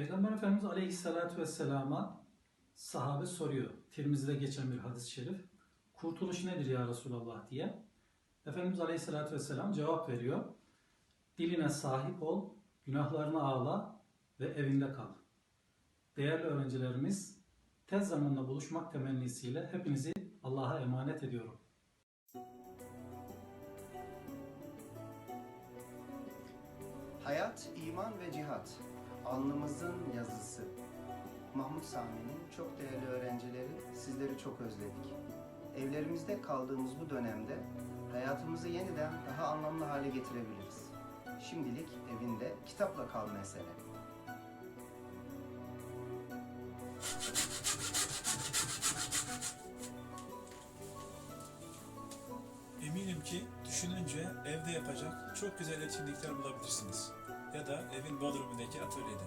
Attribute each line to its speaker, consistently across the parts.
Speaker 1: Peygamber Efendimiz Aleyhisselatü Vesselam'a sahabe soruyor. Tirmizi'de geçen bir hadis-i şerif. Kurtuluş nedir ya Resulallah diye. Efendimiz Aleyhisselatü Vesselam cevap veriyor. Diline sahip ol, günahlarını ağla ve evinde kal. Değerli öğrencilerimiz, tez zamanda buluşmak temennisiyle hepinizi Allah'a emanet ediyorum.
Speaker 2: Hayat, iman ve cihat. Alnımızın yazısı. Mahmut Sami'nin çok değerli öğrencileri, sizleri çok özledik. Evlerimizde kaldığımız bu dönemde hayatımızı yeniden daha anlamlı hale getirebiliriz. Şimdilik evinde kitapla kal mesele.
Speaker 3: Eminim ki düşününce evde yapacak çok güzel etkinlikler bulabilirsiniz. Ya da evin bodrumundaki atölyede.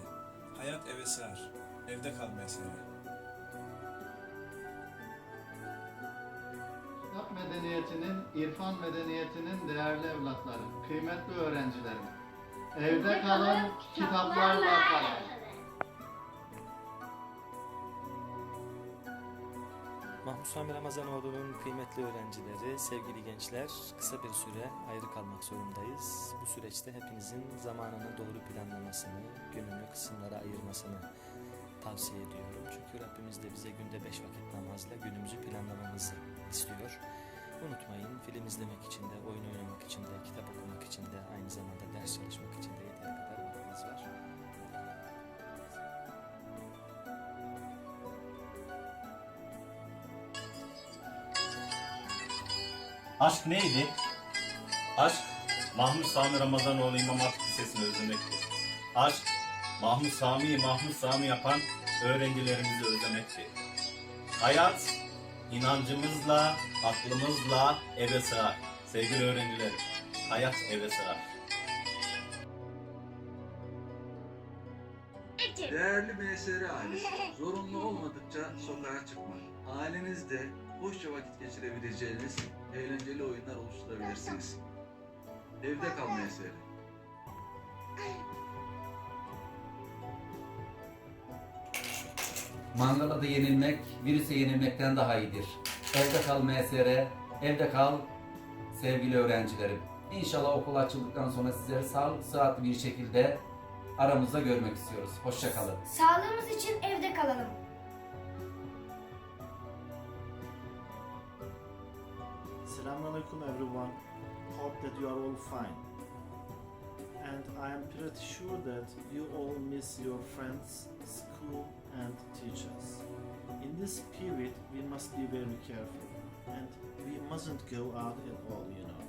Speaker 3: Hayat eve sığar. Evde kalmaya sever.
Speaker 4: Kitap medeniyetinin, irfan medeniyetinin değerli evlatları, kıymetli öğrencilerim. Evde kalın, kitaplarla kalın.
Speaker 5: Mahmut Sami Ramazanoğlu'nun kıymetli öğrencileri, sevgili gençler, kısa bir süre ayrı kalmak zorundayız. Bu süreçte hepinizin zamanını doğru planlamasını, gününü kısımlara ayırmasını tavsiye ediyorum. Çünkü Rabbimiz de bize günde beş vakit namazla günümüzü planlamamızı istiyor. Unutmayın film izlemek için de, oyun oynamak için de, kitap okumak için de, aynı zamanda ders çalışmak için de yeteri kadar vaktiniz var.
Speaker 6: Aşk neydi? Aşk, Mahmut Sami Ramazanoğlu İmam Hatip Lisesi'ni özlemekti. Aşk, Mahmut Sami'yi Mahmut Sami yapan öğrencilerimizi özlemekti. Hayat, inancımızla, aklımızla eve sığar. Sevgili öğrencilerim, hayat eve sığar.
Speaker 7: Değerli MSR ailesi, zorunlu olmadıkça sokağa çıkmak. Ailenizde boşça vakit geçirebileceğiniz eğlenceli oyunlar oluşturabilirsiniz. Evde kal MSR.
Speaker 8: Mangala da yenilmek, virüse yenilmekten daha iyidir. Evde kal MSR, evde kal sevgili öğrencilerim. İnşallah okul açıldıktan sonra sizleri sağlıklı sıhhatli bir şekilde aramızda görmek istiyoruz. Hoşçakalın.
Speaker 9: Sağlığımız için evde kalalım.
Speaker 10: Assalamu alaikum everyone. Hope that you are all fine. And I am pretty sure that you all miss your friends, school and teachers. In this period we must be very careful and we mustn't go out at all, you know.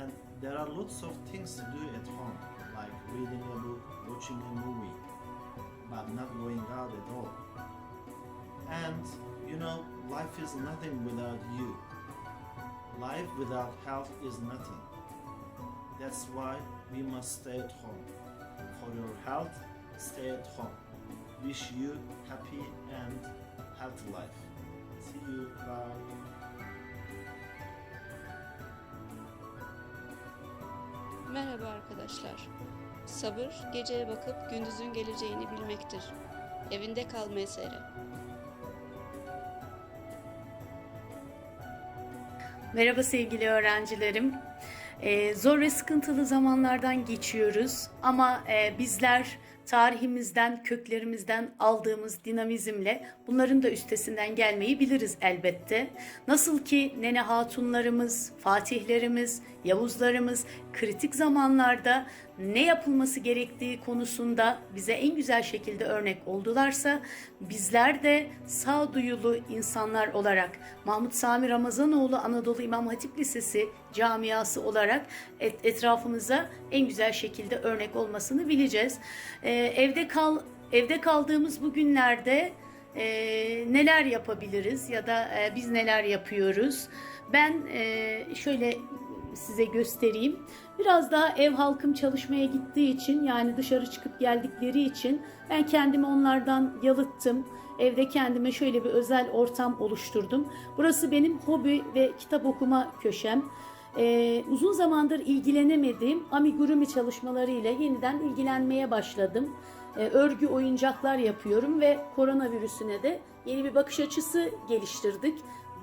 Speaker 10: And there are lots of things to do at home, like reading a book, watching a movie, but not going out at all. And you know, life is nothing without you. Life without health is nothing. That's why we must stay at home. For your health, stay at home. Wish you happy and healthy life. See you. Bye.
Speaker 11: Merhaba arkadaşlar. Sabır, geceye bakıp gündüzün geleceğini bilmektir. Evinde kal mesele.
Speaker 12: Merhaba sevgili öğrencilerim. Ee, zor ve sıkıntılı zamanlardan geçiyoruz ama e, bizler tarihimizden, köklerimizden aldığımız dinamizmle bunların da üstesinden gelmeyi biliriz elbette. Nasıl ki nene hatunlarımız, fatihlerimiz, Yavuzlarımız kritik zamanlarda ne yapılması gerektiği konusunda bize en güzel şekilde örnek oldularsa bizler de sağduyulu insanlar olarak Mahmut Sami Ramazanoğlu Anadolu İmam Hatip Lisesi camiası olarak et- etrafımıza en güzel şekilde örnek olmasını bileceğiz. Ee, evde kal evde kaldığımız bu günlerde e, neler yapabiliriz ya da e, biz neler yapıyoruz? Ben e, şöyle size göstereyim. Biraz daha ev halkım çalışmaya gittiği için yani dışarı çıkıp geldikleri için ben kendimi onlardan yalıttım. Evde kendime şöyle bir özel ortam oluşturdum. Burası benim hobi ve kitap okuma köşem. Ee, uzun zamandır ilgilenemediğim amigurumi çalışmalarıyla yeniden ilgilenmeye başladım. e, örgü oyuncaklar yapıyorum ve koronavirüsüne de yeni bir bakış açısı geliştirdik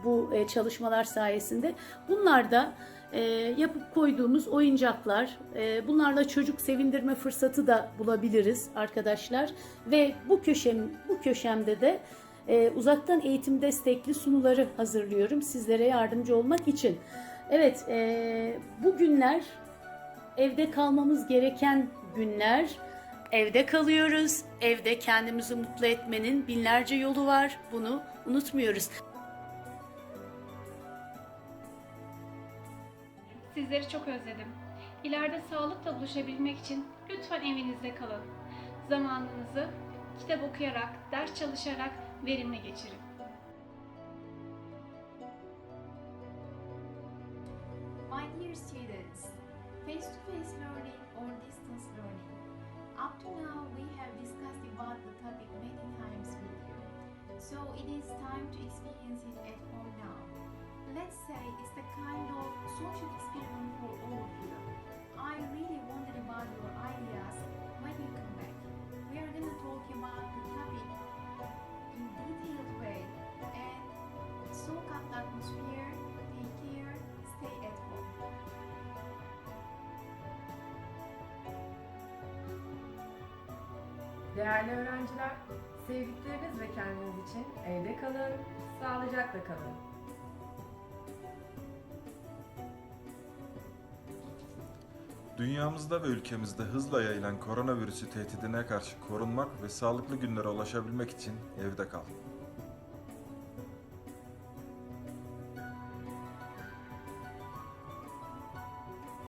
Speaker 12: bu e, çalışmalar sayesinde. Bunlar da e, yapıp koyduğumuz oyuncaklar, e, bunlarla çocuk sevindirme fırsatı da bulabiliriz arkadaşlar. Ve bu köşem bu köşemde de uzaktan eğitim destekli sunuları hazırlıyorum sizlere yardımcı olmak için. Evet, e, bu günler evde kalmamız gereken günler. Evde kalıyoruz. Evde kendimizi mutlu etmenin binlerce yolu var. Bunu unutmuyoruz.
Speaker 13: Sizleri çok özledim. İleride sağlıkla buluşabilmek için lütfen evinizde kalın. Zamanınızı kitap okuyarak, ders çalışarak verimli geçirin.
Speaker 14: My dear students, face-to-face learning or distance learning. Up to now, we have discussed about the topic many times with you. So it is time to experience it at home now. Let's say it's the kind of social experiment for all of you. I really wondered about your ideas when you come back. We are gonna talk about the topic in detailed way and soak up the atmosphere, take care, stay at home.
Speaker 15: Değerli öğrenciler, sevdikleriniz ve kendiniz için evde kalın, sağlıcakla kalın.
Speaker 16: Dünyamızda ve ülkemizde hızla yayılan koronavirüsü tehdidine karşı korunmak ve sağlıklı günlere ulaşabilmek için evde kal.